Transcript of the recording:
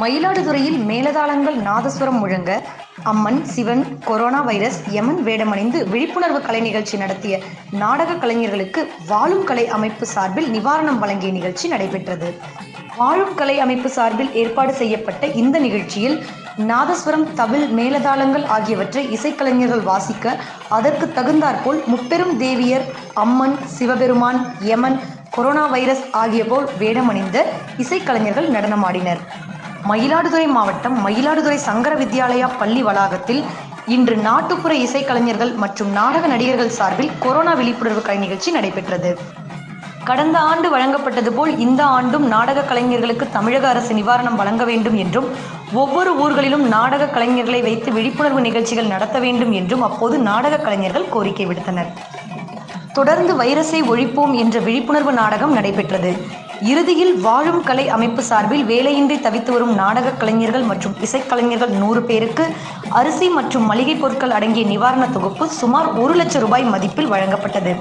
மயிலாடுதுறையில் மேலதாளங்கள் நாதஸ்வரம் முழங்க அம்மன் சிவன் கொரோனா வைரஸ் யமன் வேடமணிந்து விழிப்புணர்வு கலை நிகழ்ச்சி நடத்திய நாடக கலைஞர்களுக்கு வாழும் கலை அமைப்பு சார்பில் நிவாரணம் வழங்கிய நிகழ்ச்சி நடைபெற்றது. வாழும் கலை அமைப்பு சார்பில் ஏற்பாடு செய்யப்பட்ட இந்த நிகழ்ச்சியில் நாதஸ்வரம் தவில் மேலதாளங்கள் ஆகியவற்றை இசைக்கலைஞர்கள் வாசிக்க அதற்கு தகுந்தாற்போல் முப்பெரும் தேவியர் அம்மன் சிவபெருமான் யமன் கொரோனா வைரஸ் ஆகிய போல் வேடமணிந்த இசைக்கலைஞர்கள் நடனமாடினர். மயிலாடுதுறை மாவட்டம் மயிலாடுதுறை சங்கர வித்யாலயா பள்ளி வளாகத்தில் இன்று நாட்டுப்புற இசைக்கலைஞர்கள் மற்றும் நாடக நடிகர்கள் சார்பில் கொரோனா விழிப்புணர்வு கலை நிகழ்ச்சி நடைபெற்றது. கடந்த ஆண்டு வழங்கப்பட்டது போல் இந்த ஆண்டும் நாடக கலைஞர்களுக்கு தமிழக அரசு நிவாரணம் வழங்க வேண்டும் என்றும் ஒவ்வொரு ஊர்களிலும் நாடக கலைஞர்களை வைத்து விழிப்புணர்வு நிகழ்ச்சிகள் நடத்த வேண்டும் என்றும் அப்போது நாடக கலைஞர்கள் கோரிக்கை விடுத்தனர். தொடர்ந்து வைரஸை ஒழிப்போம் என்ற விழிப்புணர்வு நாடகம் நடைபெற்றது. இறுதியில் வாழும் கலை அமைப்பு சார்பில் வேலையின்றி தவித்து வரும் நாடக கலைஞர்கள் மற்றும் இசைக்கலைஞர்கள் நூறு பேருக்கு அரிசி மற்றும் மளிகை பொருட்கள் அடங்கிய நிவாரண தொகுப்பு சுமார் ஒரு லட்சம் ரூபாய் மதிப்பில் வழங்கப்பட்டது.